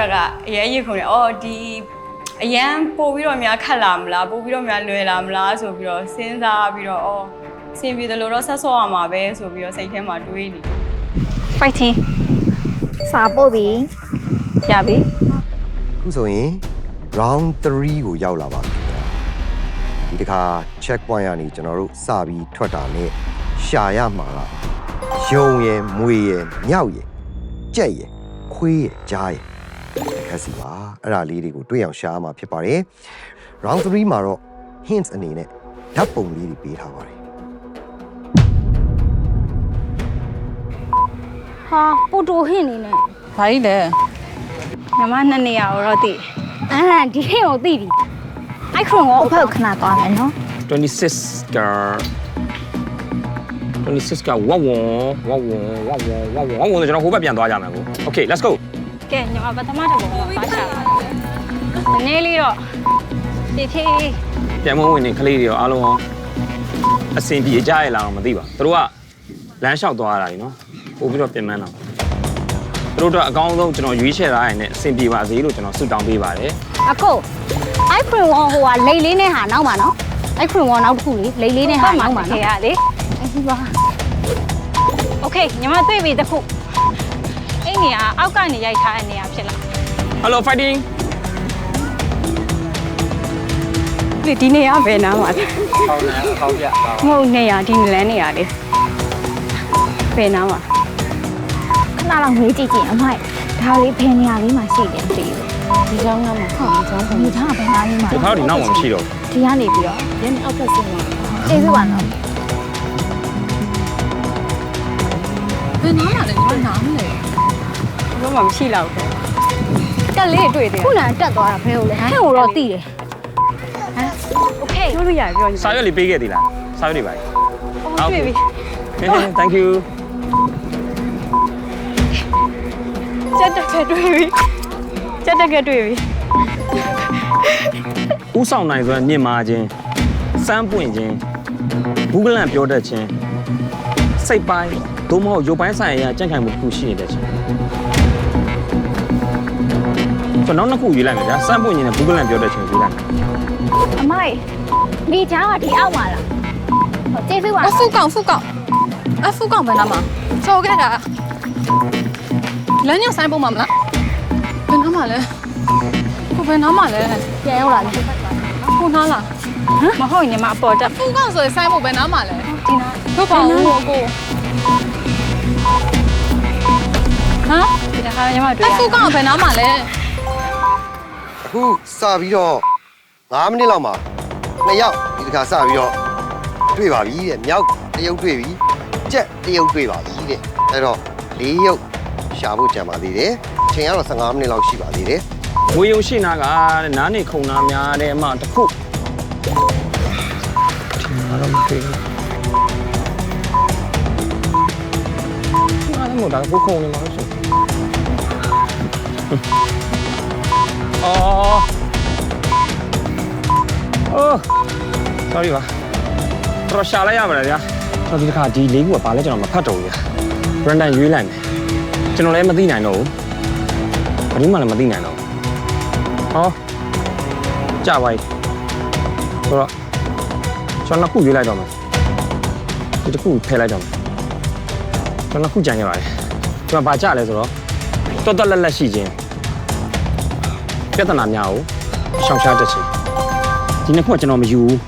တော့ကအရင်ရခုန်တယ်အော်ဒီအရန်ပို့ပြီးတော့များခတ်လာမလားပို့ပြီးတော့များလွယ်လာမလားဆိုပြီးတော့စဉ်းစားပြီးတော့အော်အဆင်ပြေတယ်လို့တော့ဆက်ဆော့ရမှာပဲဆိုပြီးတော့စိတ်ထဲမှာတွေးနေ fighting စာပို့ပြီရပြီခုဆိုရင် round 3ကိုရောက်လာပါပြီဒီတစ်ခါ check point ကနေကျွန်တော်တို့စပြီးထွက်တာနဲ့ရှာရမှာကယုံရယ်မွေရယ်မြောက်ရယ်ကြက်ရယ်ခွေးရယ်ကြားရယ် ခက်စီပါအဲ့ဒါလေးတွေကိုတွေ့အောင်ရှာရမှာဖြစ်ပါတယ် round 3မှာတော့ hints အနေနဲ့ဓာတ်ပုံလေးတွေပေးထားပါတယ်ဟာပိုတိုဟင့်နေနဲ့ဘာကြီးလဲညီမနှစ်နေရတော့တည်အာဒီဟင့်ကိုသိပြီအိုက်ခရွန်ကိုအဖေကခဏသွားမယ်နော်26က26ကဝဝဝဝဝဝဝဝဝဝကျွန်တော်ဟိုဘက်ပြန်သွားကြမယ်ကို Okay let's go ကဲညီမပထမတစ်ပုံကပါရှာပါနည်းလေးတော့ဖြည်းဖြည်း ပြန်မဝင်နေကလေးတွေရောအားလုံးရောအစင်ပြေကြရလားတော့မသိပါသူတို့ကလမ်းလျှောက်သွားတာလीနော်ပို့ပြီးတော့ပြင်ပန်းတော့သူတို့တော့အကောင်းဆုံးကျွန်တော်ရွေးချယ်ထားရင်လည်းအစင်ပြေပါစေလို့ကျွန်တော်ဆုတောင်းပေးပါတယ် အကိုအိုက်ခရွန်ကိုဟိုကလိတ်လေးနဲ့ဟာနောက်ပါနော်အိုက်ခရွန်ကိုနောက်တစ်ခုလေလိတ်လေးနဲ့ဟာနောက်ပါ ခေ နော် ရလေ အဲ့ဒီပါ โอเคညီမတွေ့ပြီတစ်ခု အဲ့နေရာအောက်ကနေရိုက်ထားတဲ့နေရာဖြစ်လာ Hello fighting ဒီဒီနေရာဘယ်နားမှာလဲဟောင်းနေဟောင်းပြပါမဟုတ်နေရာဒီလမ်းနေရာလေးဘယ်နားမှာခဏလောက်ငေးကြည့်ကြည့်အမိုက်ဒါလေးဖယ်နေရာလေးမှာရှိတယ်မသိဘူးဒီကြောင်းကမှာဟုတ်ဒီကြောင်းကဒီထားကဘယ်နားလေးမှာဒီခါတော့ဒီနောက်မှာမရှိတော့ဘူးဒီကနေပြီးတော့ရင်းအောက်ဖက်ဆင်းမှာကျေးဇူးပါနော်ဘယ်နားမှာလဲဒီမှာနားမလဲ ဘယ်မှမရှိတော့ဘူးတက်လေးတွေ့သေးတယ် ခုနကတက်သွားတာဘယ်ကိုလဲဟင့်ကိုတော့သိတယ် โอเคပြောလို့ရပြောညီ စာရွက်လေးပေးခဲ့သေးလားစာရွက်တွေပါ ဟုတ်ပြီ Thank you စက်တက်ကတွေ့ပြီစက်တက်ကတွေ့ပြီ ဥဆောင်နိုင်စွမ်းမြင့်မာခြင်းစမ်းပွင့်ခြင်းဘူးကလန့်ပြောတတ်ခြင်းစိတ်ပိုင်းသို့မဟုတ်ရုပ်ပိုင်းဆိုင်ရာကြံ့ခိုင်မှုတစ်ခုရှိနေတဲ့ခြင်း ကျွန်တော်နောက်နှစ်ခုယူလိုက်မယ်ဗျာစမ်းပွင့်ခြင်းနဲ့ဘူးကလန့်ပြောတတ်ခြင်းယူလိုက်မယ်အမိုက်ဒီချားကဒီအောက်မှာလားဟောကျေးဇူးပါအဖူကောင်ဖူကောင်အဖူကောင်ဘယ်နားမှာချော်ခဲ့တာလမ်းညဆိုင်ပုံမှာမလားဘယ်နားမှာလဲကိုဘယ်နားမှာလဲပြန်ရောက်လာပြီကိုနားလားမဟုတ်ညီမအပေါ်တက်ဖူကောင်ဆိုရင်ဆိုင်ပုံဘယ်နားမှာလဲဒီနာတို့ပါဦးကိုဟမ်ဒီနာဟာညီမတွေ့အရဖူကောင်ဘယ်နားမှာလဲ အခုစပြီးတော့9မိနစ်လောက်မှာနှစ်ယောက်ဒီတစ်ခါစပြီးတော့တွေ့ပါပြီတဲ့မြောက်တစ်ယောက်တွေ့ပြီကြက်တစ်ယောက်တွေ့ပါပြီတဲ့အဲ့တော့၄ယောက်ရှာဖို့ကြံပါသေးတယ်အချိန်ကတော့15မိနစ်လောက်ရှိပါသေးတယ်ငွေယုံရှိနာကတဲ့နားနေခုံနာများတဲ့အမှတစ်ခုဒီမှာတော့မတွေ့ဘူးအားလုံးကဒါကိုခုံနေမှာလို့ဆို အော်အော် sorry ပါတော့ရှာလိုက်ရပါလားဗျာကျွန်တော်ဒီတစ်ခါဒီလေးခုကဘာလဲကျွန်တော်မဖတ်တော့ဘူးဗျာ random ရွေးလိုက်မယ်ကျွန်တော်လည်းမသိနိုင်တော့ဘူးဘယ်သူမှလည်းမသိနိုင်တော့ဘူးဟောကြပါ යි ဆိုတော့ကျွန်တော်နှစ်ခုရွေးလိုက်တော့မယ်ဒီတစ်ခုထည့်လိုက်တော့မယ်ကျွန်တော်နှစ်ခုကြံခဲ့ပါတယ်ကျွန်တော်ဗာကြလဲဆိုတော့တော်တော်လက်လက်ရှိခြင်း ပြဿနာများကိုရှောင်ရှားတတ်ခြင်းဒီနှစ်ခုကကျွန်တော်မယူဘူး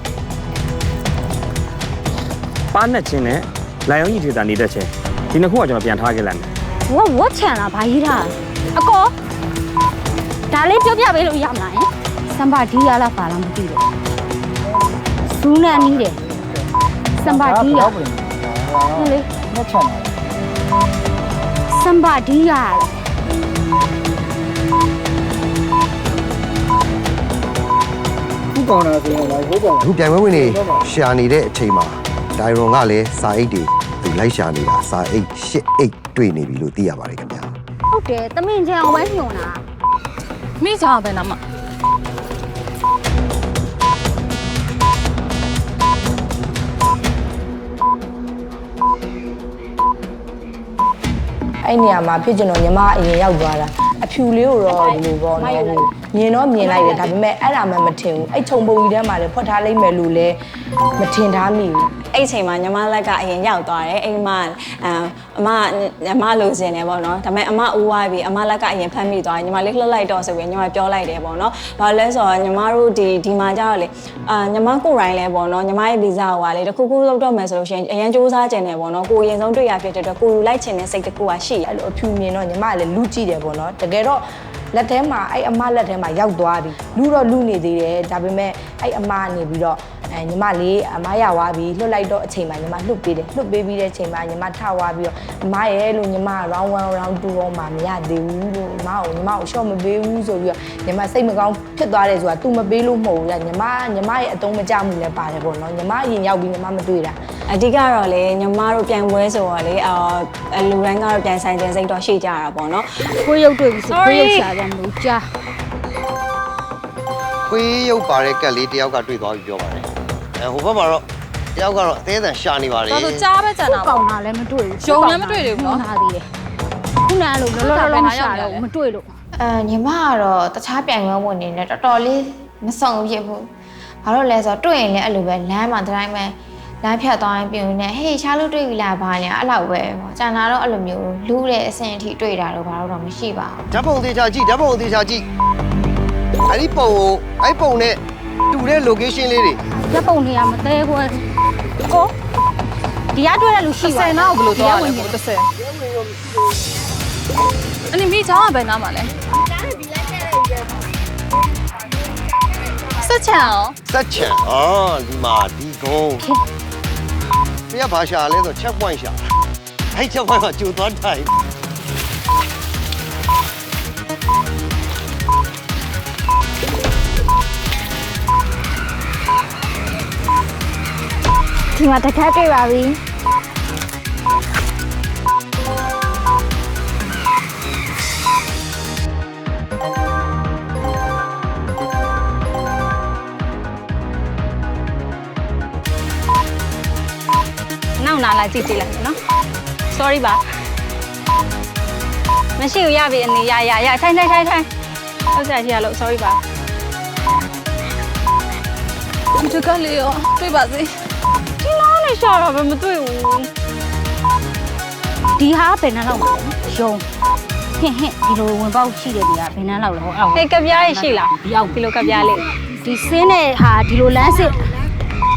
ပါနဲ့ခြင်းနဲ့လိုင်ယုံကြီးထေတာနေတတ်ခြင်းဒီနှစ်ခုကကျွန်တော်ပြန်ထားခဲ့လိုက်မယ်ဝတ်ဝတ်ချန်လားဘာကြီးထားအကောဒါလေးပြောပြပေးလို့ရမလားယင်စမ်ဘာဒီရလားပါလားမသိတော့ဇူးနဲ့နီးတယ်စမ်ဘာဒီရဟုတ်လေမချမ်းပါစမ်ဘာဒီရလား ဘူးကောင်းတာဆိုရင်လည်းဟိုးကောင်းအခုပြိုင်ပွဲဝင်နေရှာနေတဲ့အချိန်မှာဒိုင်ရွန်ကလည်းစာအိတ်တွေသူလိုက်ရှာနေတာစာအိတ်၈အိတ်တွေ့နေပြီလို့သိရပါတယ်ခင်ဗျာဟုတ်တယ်တမင်ချန်အောင်ပဲညွန်တာမိစားဘယ်နားမှာအဲ့နေရာမှာဖြစ်ကျင်တော့ညီမအရင်ရောက်သွားတာအဖြူလေးကိုတော့ဒီလိုပေါ့နော်ဟိုမြင်တော့မြင်လိုက်တယ်ဒါပေမဲ့အဲ့ဒါမှမထင်ဘူးအဲ့ခြုံပုံကြီးထဲမှာလည်းဖွက်ထားလိုက်မယ်လို့လည်းမထင်ထားမိဘူးအဲ့အချိန်မှာညီမလက်ကအရင်ရောက်သွားတယ်အဲ့ဒီမှာအမ်အမညီမလိုချင်တယ်ပေါ့နော်ဒါပေမဲ့အမဦးဝိုင်းပြီးအမလက်ကအရင်ဖမ်းမိသွားတယ်ညီမလေးလှုပ်လိုက်တော့ဆိုပြီးညီမပြောလိုက်တယ်ပေါ့နော်ဘာလို့လဲဆိုတော့ညီမတို့ဒီဒီမှာကြတော့လေအာညီမကိုယ်တိုင်လဲပေါ့နော်ညီမရဲ့ဗီဇာဟိုကလေတခုခုလောက်တော့မယ်ဆိုလို့ရှိရင်အရင်စူးစမ်းကျင်တယ်ပေါ့နော်ကိုယ်ရင်ဆုံးတွေ့ရဖြစ်တဲ့အတွက်ကိုယ်ယူလိုက်ချင်တဲ့စိတ်တစ်ခုကရှိရအဲ့လိုအဖြူမြင်တော့ညီမကလည်းလူကြည့်တယ်ပေါ့နော်တကယ်တော့ လက်ထဲမှာအဲ့အမလက်ထဲမှာရောက်သွားပြီလူတော့လူနေသေးတယ်ဒါပေမဲ့အဲ့အမကနေပြီးတော့အဲညီမလေးအမရသွားပြီလွတ်လိုက်တော့အချိန်မှာညီမလွတ်ပေးတယ်လွတ်ပေးပြီးတဲ့အချိန်မှာညီမထသွားပြီးတော့အမရဲ့လို့ညီမ round 1 round 2ရောမှာမရသေးဘူးလို့အမကိုညီမကိုရှော့မပေးဘူးဆိုပြီးတော့ညီမစိတ်မကောင်းဖြစ်သွားတယ်ဆိုတာ तू မပေးလို့မဟုတ်ဘူးလားညီမညီမရဲ့အတုံးမကြမှုလည်းပါတယ်ပေါ့နော်ညီမအရင်ရောက်ပြီးညီမမတွေ့တာ အဓိကတော့လေညီမတို့ပြန်ပွဲဆိုတော့လေအာလူတိုင်းကတော့ပြန်ဆိုင်တဲ့စိတ်တော့ရှိကြတာပေါ့နော်ကိုရုပ်တွေ့ပြီဆိုကိုရုပ်ရှာကြမလို့ကြာခွေးရုပ်ပါတဲ့ကက်လေးတယောက်ကတွေ့သွားပြီပြောပါတယ်အဲဟိုဘက်မှာတော့တယောက်ကတော့အသေးအတန်ရှာနေပါတယ်တော်တော်ကြားပဲကြံတာကောပေါ့င်းတာလည်းမတွေ့ဘူးရုံလည်းမတွေ့သေးဘူးနော်ထားသေးတယ်ခုနကလို့လောလောလောမရှာတော့ဘူးမတွေ့လို့အဲညီမကတော့တခြားပြိုင်ပွဲဝင်နေတယ်တော်တော်လေးမဆောင်ဖြစ်ဘူးဘာလို့လဲဆိုတော့တွေ့ရင်လည်းအဲ့လိုပဲလမ်းမှာတိုင်းပဲ လမ်းဖြတ်သွားရင်ပြုံနေဟေးရှားလို့တွေ့ပြီလားဘာလဲအဲ့လောက်ပဲပေါ့ကျန်တာတော့အဲ့လိုမျိုးလူးတဲ့အဆင့်အထိတွေ့တာတော့ဘာလို့တော့မရှိပါဘူးဓာတ်ပုံသေးချာကြည့်ဓာတ်ပုံသေးချာကြည့်အဲ့ဒီပုံကိုအဲ့ပုံနဲ့တူတဲ့ location လေးတွေရက်ပုံနေရမသေးဘူးကိုဒီရတွေ့တဲ့လူရှိတစ်ပါဆယ်နောက်ဘယ်လိုသွားလဲဒီကကိုတစ်ဆယ်အနိမိချောင်းကဘယ်နားမှာလဲစက်ချန်ရောစက်ချံအော်ဒီမှာဒီကုန်းပြ ရဘာရှာလဲဆို check point ရှာအဲ့ check point ကကြိုသွားထိုင်ဒီမှာတစ်ခါတွေ့ပါပြီ နောက်နာလာကြည့်ကြည့်လိုက်နော် sorry ပါမရှိဘူးရပြီအနေရရရထိုင်ထိုင်ထိုင်ထိုင်ဟုတ်စားရှိရလို့ sorry ပါဒီတကလေးရောတွေ့ပါစေဒီလောက်နဲ့ရှာတော့ဘယ်မတွေ့ဘူးဒီဟာဘယ်နှလောက်မလဲရုံဟင့်ဟင့်ဒီလိုဝင်ပေါက်ရှိတယ်ဒီကဘယ်နှလောက်လဲဟောအဲ့ဟေးကပြားရရှိလားဒီရောက်ဒီလိုကပြားလေးဒီစင်းနဲ့ဟာဒီလိုလမ်းစစ်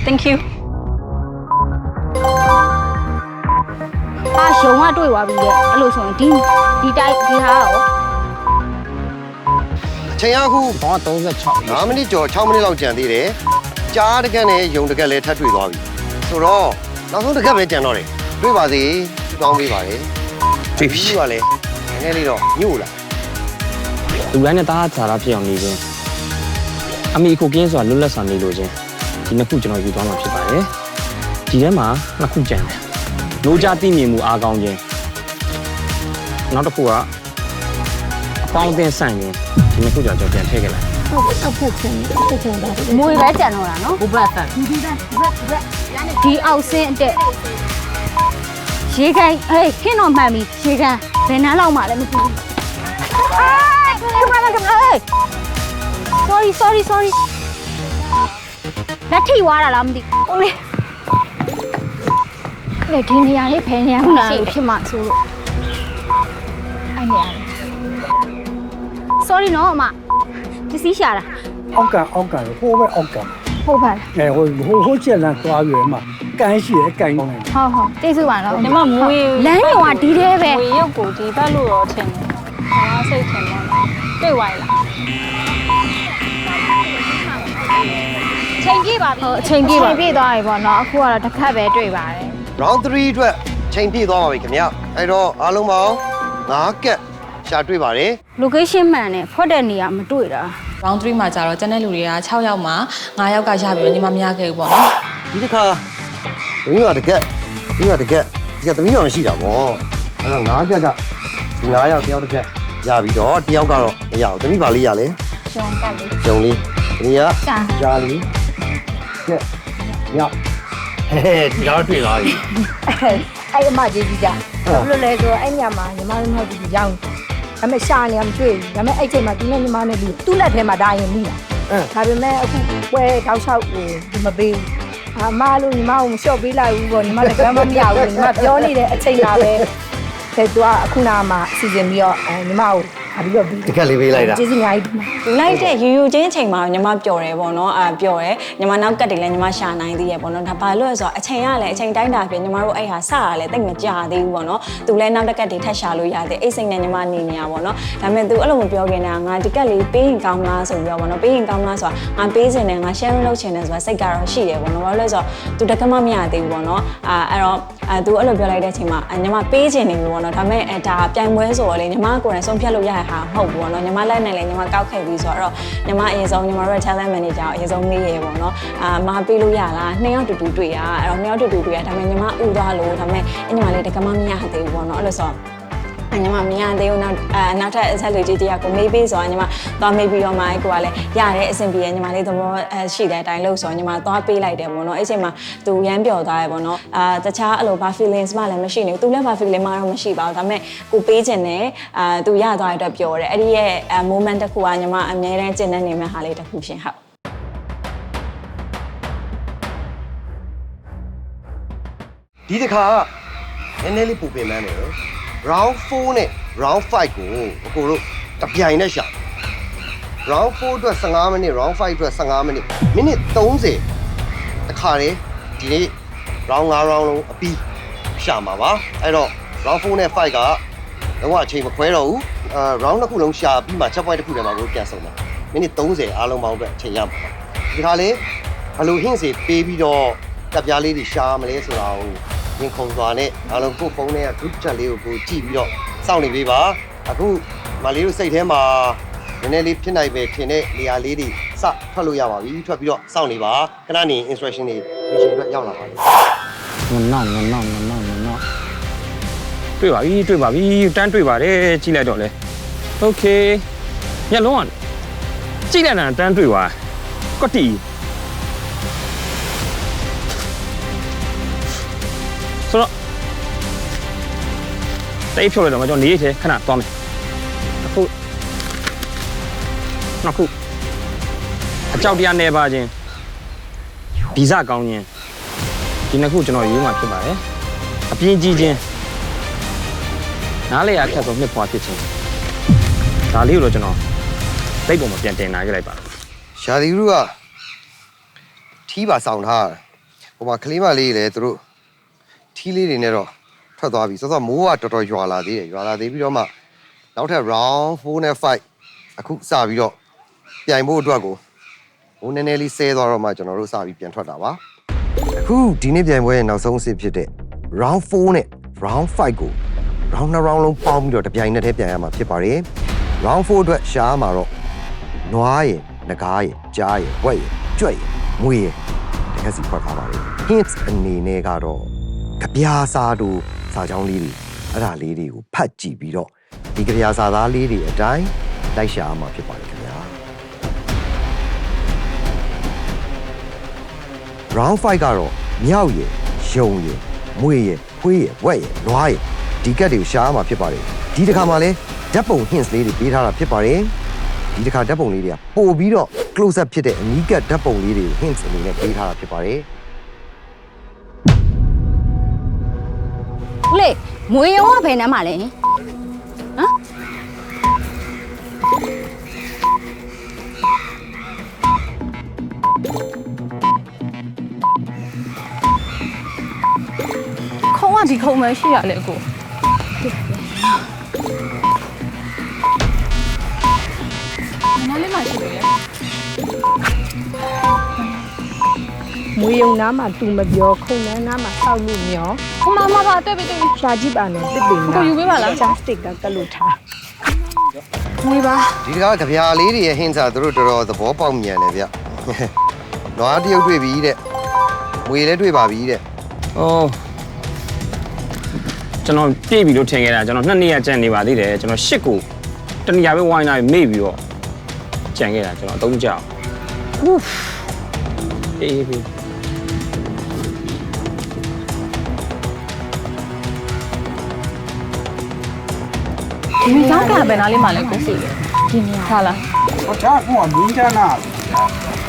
thank you အာရုံကတွေ့သွားပြီလေအဲ့လိုဆိုရင်ဒီဒီတိုက်ဒီဟာရောအချိန်အခုဘော36 9မိနစ်ကျော်6မိနစ်လောက်ကြံသေးတယ်ကြားတကက်နဲ့ယုံတကက်လည်းထပ်တွေ့သွားပြီဆိုတော့နောက်ဆုံးတကက်ပဲကြံတော့တယ်တွေ့ပါစေတောင်းပေးပါလေတွေ့ပြီပါလေနည်းနည်းလေးတော့ညို့လာလူတိုင်းနဲ့တားခြာတာဖြစ်အောင်နေခြင်းအမိကိုကင်းဆိုတာလွတ်လပ်စွာနေလို့ခြင်းဒီနှစ်ခုကျွန်တော်ယူသွားမှာဖြစ်ပါတယ်ဒီထဲမှာနှစ်ခုကြံတယ် လိုချသိမြင်မှုအားကောင်းခြင်းနောက်တစ်ခုကအပေါင်းအသင်းဆန့်ခြင်းဒီနှစ်ခုကြောင့်ကျွန်တော်ပြန်ထည့်ခဲ့လိုက်မွေပဲကြံတော့တာနော်ဘုဘတ်ဆန်ဒီအောက်ဆင်းအတက်ရေခိုင်ဟေးခင်းတော့မှန်ပြီရေခိုင်ဘယ်နှမ်းလောက်မှလည်းမသိဘူးအေးခမလာခမလာ sorry sorry sorry လက်ထိသွားတာလားမသိဘူးလေ လေဒီနေရာလေးဖယ်နေရမှာရှိဖြစ်မှဆိုလို့အဲ့နေရာ sorry နော်အမပစ္စည်းရှာတာအောက်ကအောက်ကဟိုးပဲအောက်ကဟုတ်ပါအဲဟိုဟိုဟိုးချက်လန်သွားရွယ်မှာကန်ရှိတယ်ကန်ကောင်းတယ်ဟုတ်ဟုတ်ကျေးဇူးပါနော်ညီမမွေးလမ်းရောကဒီသေးပဲမွေရုပ်ကိုဒီဘက်လို့တော့ထင်တယ်။ဘာစိတ်ထင်တော့တွေ့ဝိုင်းလား။ချိန်ပြပါပြီဟုတ်အချိန်ပြည့်ပါပြည့်သွားပြီပေါ့နော်အခုကတော့တစ်ခတ်ပဲတွေ့ပါတယ် round 3အတွက်ချိန်ပြည့်သွားပါပြီခင်ဗျအဲ့တော့အားလုံးပေါင်း9ကက်ရှာတွေ့ပါတယ် location မှန်နဲ့ဖွက်တဲ့နေရာမတွေ့တာ round 3မှာကျတော့ကျန်တဲ့လူတွေက6ယောက်မှာ9ယောက်ကရပြီးတော့ညီမမရခဲ့ဘူးပေါ့နော်ဒီတစ်ခါသမီးကတကက်သမီးကတကက်ဒီကသမီးအောင်ရှိတာဗောအဲ့တော့9ကက်ကဒီ9ယောက်တယောက်တစ်ကက်ရပြီးတော့တယောက်ကတော့မရဘူးသမီးပါလေးရလဲရှုံးကတ်လေးဂျုံလေးသမီးကကြာကြားလေးကက်ည ဟဲ့ဒီတော့တွေ့သွားပြီအဲ့အမကြီးကြီးကြဘာလို့လဲဆိုတော့အဲ့ညမှာညီမတို့မဟုတ်ဘူးရောင်းဒါပေမဲ့ရှာနေရမတွေ့ဘူးဒါပေမဲ့အဲ့ချိန်မှာသူနဲ့ညီမနဲ့ပြီးသူ့လက်ထဲမှာဒါရင်မိတာဒါပေမဲ့အခုပွဲတောက်လျှောက်ကိုဒီမပေးဘူးအမလို့ညီမကိုမလျှော့ပေးလိုက်ဘူးပေါ့ညီမလည်းကမ်းမမရဘူးညီမပြောနေတဲ့အချိန်လာပဲတဲ့သူကအခုနာမှာစီစဉ်ပြီးတော့အဲညီမကို ဟာပြီးတော့ပြီးတကက်လေးပေးလိုက်တာကျေးဇူးအများကြီးတင်ပါလူလိုက်တဲ့ယူယူချင်းအချိန်မှာညီမပျော်တယ်ပေါ့နော်အာပျော်တယ်ညီမနောက်ကတ်တွေလည်းညီမရှာနိုင်သေးရဲ့ပေါ့နော်ဒါဘာလို့လဲဆိုတော့အချိန်ကလည်းအချိန်တိုင်းတာဖြစ်ညီမတို့အဲ့ဟာစရလည်းတိတ်မကြသေးဘူးပေါ့နော်သူလည်းနောက်တက်ကတ်တွေထပ်ရှာလို့ရတယ်အိတ်စိတ်နဲ့ညီမနေနေရပေါ့နော်ဒါပေမဲ့သူအဲ့လိုမပြောခင်တည်းကငါဒီကတ်လေးပေးရင်ကောင်းလားဆိုပြီးတော့ပေါ့နော်ပေးရင်ကောင်းလားဆိုတာငါပေးစင်တယ်ငါ share လုပ်ချင်တယ်ဆိုတာစိတ်ကတော့ရှိတယ်ပေါ့နော်ဘာလို့လဲဆိုတော့သူတကမှမရသေးဘူးပေါ့နော်အာအဲ့တော့အဲသူအဲ့လိုပြောလိုက်တဲ့အချိန်မှာညီမပေးချင်နေပြီပေါ့နော်ဒါပေမဲ့အဲဒါပြိုင်ပွဲဆိုတော့လေညီမကိုယ်တိုင်ဆုံးဖြတ်လို့ရတဲ့ဟာမဟုတ်ဘူးပေါ့နော်ညီမလက်နဲ့လည်းညီမကောက်ခဲ့ပြီးဆိုတော့ညီမအရင်ဆုံးညီမတို့ရဲ့ talent manager ကိုအရင်ဆုံးမေးရပေါ့နော်အာမပေးလို့ရလားနှစ်ယောက်တူတူတွေ့ရအဲ့တော့နှစ်ယောက်တူတူတွေ့ရဒါပေမဲ့ညီမဥသွားလို့ဒါပေမဲ့အညီမလေးတကမှမရသေးဘူးပေါ့နော်အဲ့လိုဆို အညီမမရသေးဘူးနောက်အဲနောက်ထပ်အဆက်လူကြီးတရားကိုမေးပေးဆိုတော့ညီမသွားမေးပြီးတော့မှကိုကလည်းရတဲ့အဆင်ပြေရညီမလေးသဘောအဲရှိတဲ့အတိုင်းလို့ဆိုတော့ညီမသွားပေးလိုက်တယ်ပေါ့နော်အဲ့ချိန်မှာသူရမ်းပျော်သွားရပေါ့နော်အာတခြားအဲ့လိုဘာ feelings မှလည်းမရှိနေဘူးသူလည်းဘာ feeling မှတော့မရှိပါဘူးဒါပေမဲ့ကိုပေးခြင်းနဲ့အာသူရသွားတဲ့အတွက်ပျော်တယ်အဲ့ဒီရဲ့ moment တစ်ခုကညီမအများတန်းကျင့်နေနေမဲ့ဟာလေးတစ်ခုရှင်ဟုတ်ဒီတစ်ခါနည်းနည်းလေးပူပင်မန်းတယ် round 4နဲ့ round 5ကိုအကိုတို့တပြိုင်နဲ့ရှာ round 4အတွက်15မိနစ် round 5အတွက်15မိနစ်မိနစ်30တခါတည်းဒီနေ့ round 5 round လုံးအပြီးရှာမှာပါအဲ့တော့ round 4နဲ့5ကတော့အချိန်မခွဲတော့ဘူးအာ round နှစ်ခုလုံးရှာပြီးမှ check point တစ်ခုတည်းမှာကိုပြန်ဆုံးမှာမိနစ်30အားလုံးပေါင်းအတွက်အချိန်ရမှာပါဒီခါလေးဘယ်လို hint စီပေးပြီးတော့တပ်ပြားလေးတွေရှာမလဲဆိုတာကို ရင်ခုန်စွာနဲ့အားလုံးကိုယ့်ဖုန်းထဲက group chat လေးကိုကိုကြည့်ပြီးတော့စောင့်နေပေးပါအခုမလေးတို့စိတ်ထဲမှာနည်းနည်းလေးဖြစ်နိုင်ပဲထင်တဲ့နေရာလေးတွေစထွက်လို့ရပါပြီထွက်ပြီးတော့စောင့်နေပါခဏနေ instruction တွေ mission အတွက်ရောက်လာပါလိမ့် ငနောက်ငနောက်ငနောက်ငနောက်တွေ့ပါပြီတွေ့ပါပြီတန်းတွေ့ပါတယ်ကြည့်လိုက်တော့လေโอเคညလုံးကကြည့်လိုက်တာတန်းတွေ့ပါကွတ်တီ တိတ်ဖြုတ်လိုက်တော့မကျွန်တော်နေရသေးခဏသွားမယ်အခုနောက်ခုအကြောက်တရားနေပါခြင်းဗီဇကောင်းခြင်းဒီနှစ်ခုကျွန်တော်ရွေးမှာဖြစ်ပါတယ်အပြင်းကြီးခြင်းနားလေရအခက်ဆုံးနှစ်ဖွာဖြစ်ခြင်းဒါလေးကိုတော့ကျွန်တော်တိတ်ပုံမှာပြန်တင်လာခဲ့လိုက်ပါရှာဒီလူကထီးပါဆောင်ထားတာဟိုမှာကလေးမလေးလေသူတို့ထီးလေးတွေနဲ့တော့ ထွက်သွားပြီစောစောမိုးကတော်တော်ရွာလာသေးတယ်ရွာလာသေးပြီးတော့မှနောက်ထပ် round 4နဲ့5အခုစပြီးတော့ပြိုင်ဖို့အတွက်ကိုဟိုနည်းနည်းလေးဆဲသွားတော့မှကျွန်တော်တို့စပြီးပြန်ထွက်တာပါအခုဒီနေ့ပြိုင်ပွဲရဲ့နောက်ဆုံးအဆင့်ဖြစ်တဲ့ round 4နဲ့ round 5ကို round 2 round လုံးပေါင်းပြီးတော့တပြိုင်နက်တည်းပြန်ရမှာဖြစ်ပါတယ် round 4အတွက်ရှားမှာတော့နွားရယ်ငကားရယ်ကြားရယ်ဝက်ရယ်ကြွက်ရယ်မွေရယ်တကယ်စီဖွက်ထားပါလေ hints အနေနဲ့ကတော့ကြပြာစာတို့ စာကြောင်းလေးတွေအဲ့ဒါလေးတွေကိုဖတ်ကြည့်ပြီးတော့ဒီကြပြာစာသားလေးတွေအတိုင်းလိုက်ရှာမှာဖြစ်ပါလေခင်ဗျာ round 5ကတော့မြောက်ရယ်ယုံရယ်မွေရယ်ခွေးရယ်ဝက်ရယ်နွားရယ်ဒီကက်တွေကိုရှာမှာဖြစ်ပါတယ်ဒီတစ်ခါမှလည်းဓာတ်ပုံ hints လေးတွေပေးထားတာဖြစ်ပါတယ်ဒီတစ်ခါဓာတ်ပုံလေးတွေကပို့ပြီးတော့ close up ဖြစ်တဲ့အနီးကပ်ဓာတ်ပုံလေးတွေကို hints အနေနဲ့ပေးထားတာဖြစ်ပါတယ် ဦးလေးမွေရုံကဘယ်နှမ်းမှာလဲဟမ်ခုံးကဒီခုံးပဲရှိရလေအကိုနားလေးမှရှိတယ်လေ မွေယုံနားမှာသူမပြောခုံနန်းနားမှာစောက်လို့မျောဟိုမှာမှာပါတွေ့ပြီတွေ့ပြီရှာကြည့်ပါနဲ့တစ်ပင်ကိုယူပေးပါလားချာစတစ်ကကလို့ထားငွေပါဒီတစ်ခါကြပြာလေးတွေရဲ့ hints ကသူတို့တော်တော်သဘောပေါက်မြန်တယ်ဗျနွားတရုပ်တွေ့ပြီတဲ့မွေလည်းတွေ့ပါပြီတဲ့။အိုးကျွန်တော်ပြည့်ပြီလို့ထင်ခဲ့တာကျွန်တော်နှစ်နှစ်ရက်ကြံနေပါသေးတယ်ကျွန်တော်ရှစ်ကိုတနည်းအားပဲဝိုင်းလာပြီးမေ့ပြီးတော့ကြံခဲ့တာကျွန်တော်အသုံးကြောက်။ဟူးအေးပြီ ဒီမိသားကဘယ်နာလေးမှလဲကိုစီဒီနေရာဟာလားဟောချာကူကမင်းချာနာ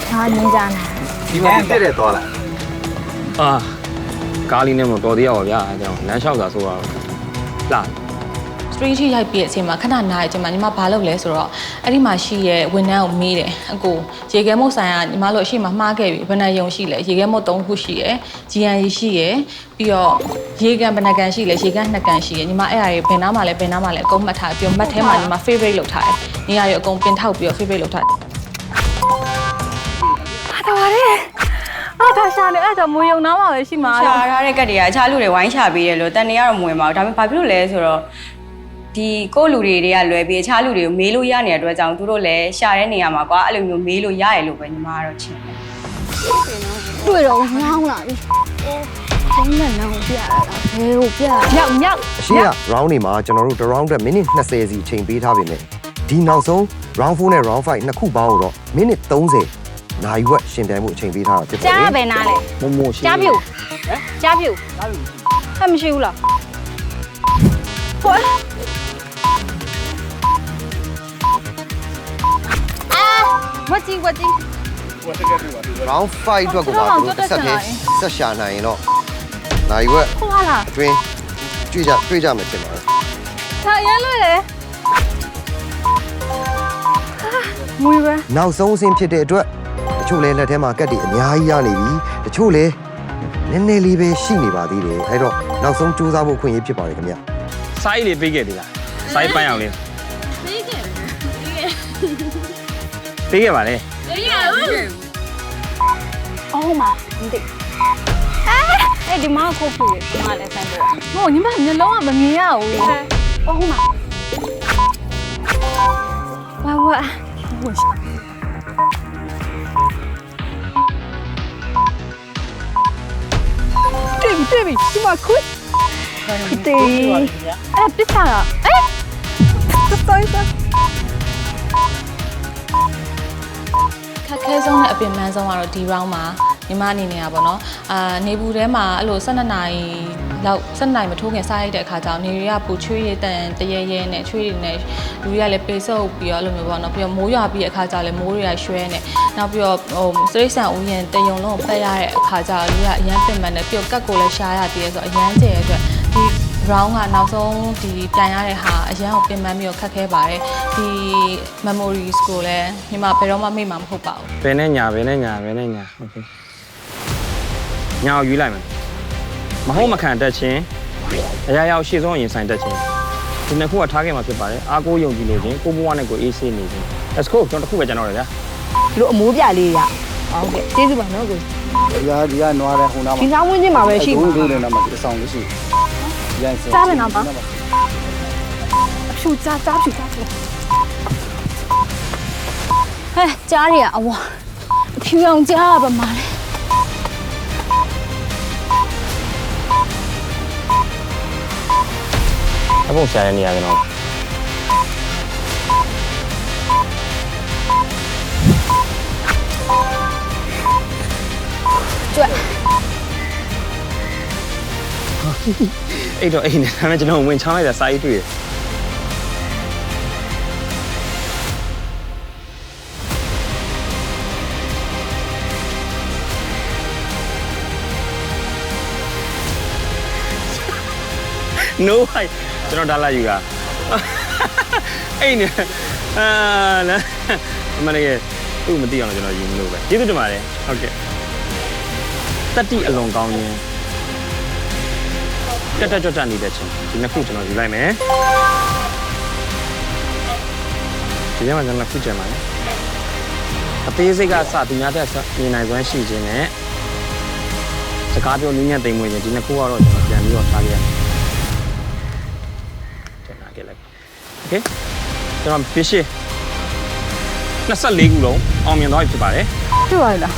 ဟာနင်းကြနာဒီမှာတက်တယ်သွားလားအာကားလေးနဲ့မတော်သေးရပါဗျာကျွန်တော်လမ်းလျှောက်တာဆိုတော့လာ street ထိရိုက်ပြီးတဲ့အချိန်မှာခဏနားရချိန်မှာညီမဘာလုပ်လဲဆိုတော့အဲ့ဒီမှာရှိရဲ့ဝန်ထမ်းကိုမေးတယ်အကိုရေခဲမုတ်ဆိုင်ကညီမတို့အရှိမမှားခဲ့ပြီဘယ်နှယုံရှိလဲရေခဲမုတ်၃ခုရှိရယ် GN ရှိရယ်ပြီးတော့ရေကန်ဘယ်နှကန်ရှိလဲရေကန်နှစ်ကန်ရှိရယ်ညီမအဲ့အရာတွေဘယ်နားမှာလဲဘယ်နားမှာလဲအကုန်မှတ်ထားပြီးတော့မှတ်ထဲမှာညီမ favorite လုပ်ထားတယ်နေရာတွေအကုန်ပင်ထောက်ပြီးတော့ favorite လုပ်ထားတယ်အော်ဒါရှာနေအဲ့တော့မွေယုံနားမှာပဲရှိမှာရှာထားတဲ့ကတ်တွေကအခြားလူတွေဝိုင်းချပေးတယ်လို့တန်နေရတော့မဝင်ပါဘူးဒါပေမဲ့ဘာဖြစ်လို့လဲဆိုတော့ ဒီကိုယ့်လူတွေတွေကလွယ်ပြီးအခြားလူတွေကိုမေးလို့ရနေတဲ့အတွက်ကြောင့်သူတို့လည်းရှာတဲ့နေရာမှာကွာအဲ့လိုမျိုးမေးလို့ရရလို့ပဲညီမကတော့ချင်တယ်တွေ့တော့ငောင်းလာပြီ။ကျင်းနဲ့နောင်ပြရတာဘယ်ကိုပြရမြောက်မြောက်အရှိက round နေမှာကျွန်တော်တို့တစ် round တက်မိနစ်20စီအချိန်ပေးထားပေမဲ့ဒီနောက်ဆုံး round 4နဲ့ round 5နှစ်ခုပေါင်းတော့မိနစ်30နာရီဝက်ရှင်တန်မှုအချိန်ပေးထားတာဖြစ်ပါကြားတယ်ပဲနားလေမမို့ရှိကြားပြူကြားပြူဟဲ့မရှိဘူးလား ဝက်ကြီးဝက်ကြီး round 5အတွက်ကိုပါသူတို့တစ်ဆက်တည်းဆက်ရှာနိုင်ရင်တော့နာရီဝက်ဟုတ်လား အတွင်းတွေ့ကြတွေ့ကြမယ်ဖြစ်ပါတယ်ဒါအရင်လွယ်တယ်မွေပဲနောက်ဆုံးအဆင့်ဖြစ်တဲ့အတွက်တချို့လဲလက်ထဲမှာကတ်တွေအများကြီးရနေပြီတချို့လဲနည်းနည်းလေးပဲရှိနေပါသေးတယ်အဲ့တော့နောက်ဆုံးစူးစမ်းဖို့ခွင့်ရဖြစ်ပါတယ်ခင်ဗျစိုင်းလေးပေးခဲ့သေးလားစိုင်းပန်းအောင်လေး ပေးခဲ့ပါလေအော်မမသိအဲ့ဒီမှာခုတ်ဖူဒီမှာလည်းဆိုင်ပေါ်ဟိုညီမမျက်လုံးကမမြင်ရဘူးအော်မဘာဝတ်တွေ့ပြီတွေ့ပြီဒီမှာခွတ်တေးအဲ့ပစ်တာအဲတော်တော် ခက်ခဲဆုံးနဲ့အပင်ပန်းဆုံးကတော့ဒီ round မှာညီမအနေနဲ့อ่ะပေါ့နော်အာနေဘူးထဲမှာအဲ့လို12နာရီလောက်12နာရီမထိုးခင်စားရိုက်တဲ့အခါကျတော့နေရီကပူချွေးရတန်တရဲရဲနဲ့ချွေးရနဲ့လူတွေကလည်းပေဆုပ်ပြီးတော့အဲ့လိုမျိုးပေါ့နော်ပြီးတော့မိုးရွာပြီးတဲ့အခါကျတော့လည်းမိုးတွေကရွှဲနေနောက်ပြီးတော့ဟိုစရိတ်ဆန်ဦးရင်တယုံလုံးကိုပတ်ရတဲ့အခါကျတော့လူကအရန်ပင်ပန်းနေပြီးတော့ကတ်ကိုလည်းရှားရသေးတယ်ဆိုတော့အရန်ကျဲတဲ့အတွက်ဒီ round ကနောက်ဆုံးဒီပြန်ရတဲ့ဟာအရန်ကိုပင်ပန်းပြီးတော့ခက်ခဲပါတယ်ဒီ memories ကိုလည်းညီမဘယ်တော့မှမေ့မှာမဟုတ်ပါဘူး ဘယ်နဲ့ညာဘယ်နဲ့ညာဘယ်နဲ့ညာโอเคညာကိုယူလိုက်မယ်မဟုတ်မခံတက်ချင်းအရာရောက်ရှေ့ဆုံးရင်ဆိုင်တက်ချင်းဒီနှစ်ခုကထားခဲ့မှာဖြစ်ပါတယ်အားကိုးယုံကြည်လို့ချင်းကိုဘွားနဲ့ကိုအေးဆေးနေချင်း let's go ကျွန်တော်တစ်ခုပဲကျွန်တော်ရဗျာ ဒီလိုအမိုးပြလေးရဟုတ်ကဲ့ကျေးဇူးပါနော်ကို ဒီကဒီကနွားတဲ့ဟိုနားမှာ ဒီနားဝင်းချင်းမှာပဲရှိပါ ဘူးလို့လည်းနားမှာအဆောင်လို့ရှိရန် စကြားမယ်နော်ပါအဖြူကြားကြားဖြူကြားဖြူဟဲ့ကြားရအဝါအဖြူအောင်ကြားရပါမလဲအဖို့ရှာရတဲ့နေရာကျွန်တော်ကျွတ် အဲ့တော့အဲ့နေဒါပေမဲ့ကျွန်တော်ဝင်ချောင်းလိုက်တာစာရေးတွေ့တယ်နိုးဟိုင်ကျွန်တော်ဒါလာယူတာအဲ့နေအာလာအမလေးသူ့မသိအောင်ကျွန်တော်ယူမလို့ပဲကျေးဇူးတင်ပါတယ်ဟုတ်ကဲ့တတိအလွန်ကောင်းရင် တက်တက်ကြွကြွနေတဲ့ချင်းဒီနှစ်ခုကျွန်တော်ယူလိုက်မယ်ဒီထဲမှာကျွန်တော်နှစ်ခုကျန်ပါတယ်အသေးစိတ်ကစသူများတက်မြင်နိုင်စွမ်းရှိခြင်းနဲ့စကားပြောနည်းနဲ့တိမ်မွေးခြင်းဒီနှစ်ခုကတော့ကျွန်တော်ပြန်ပြီးတော့ထားခဲ့ရမယ်ကျွန်တော်ခဲ့လိုက်โอเคကျွန်တော် fish 24ခုလုံးအောင်မြင်သွားပြီဖြစ်ပါတယ် တွေ့ပါလား